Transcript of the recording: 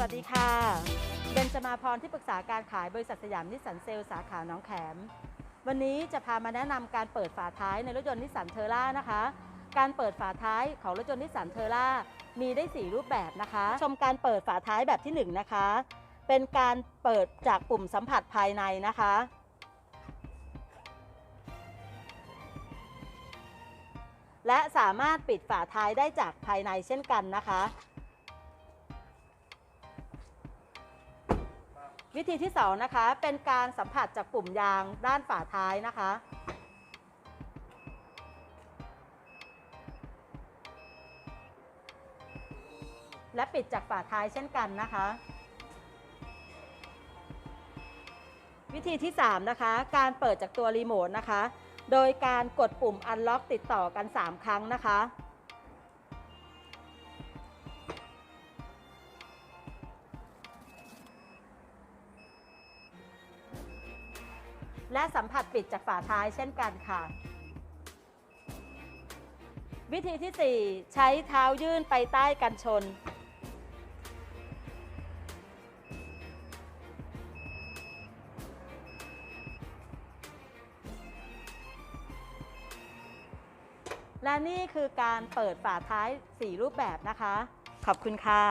วัสดีค่ะเบนจมาพรที่ปรึกษาการขายบริษัทสยามนิสสันเซลสาขาหน้องแขม วันนี้จะพามาแนะนำการเปิดฝาท้ายในรถยนต์นิสสันเทอร่านะคะ การเปิดฝาท้ายของรถยนต์นิสสันเทอร่ามีได้ 4 รูปแบบนะคะ ชมการเปิดฝาท้ายแบบที่ 1 นะคะ เป็นการเปิดจากปุ่มสัมผัสภายในนะคะ และสามารถปิดฝาท้ายได้จากภายในเช่นกันนะคะ วิธีที่2นะคะเป็นการสัมผัสจากปุ่มยางด้านฝาท้ายนะคะ และปิดจากฝาท้ายเช่นกันนะคะ วิธีที่ 3 นะคะ การเปิดจากตัวรีโมทนะคะ โดยการกดปุ่ม Unlock ติดต่อกัน 3 ครั้งนะคะ และสัมผัสปิดจากฝาท้ายเช่นกันค่ะ วิธีที่ 4 ใช้เท้ายื่นไปใต้กันชน และนี่คือการเปิดฝาท้าย 4 รูปแบบนะคะ ขอบคุณค่ะ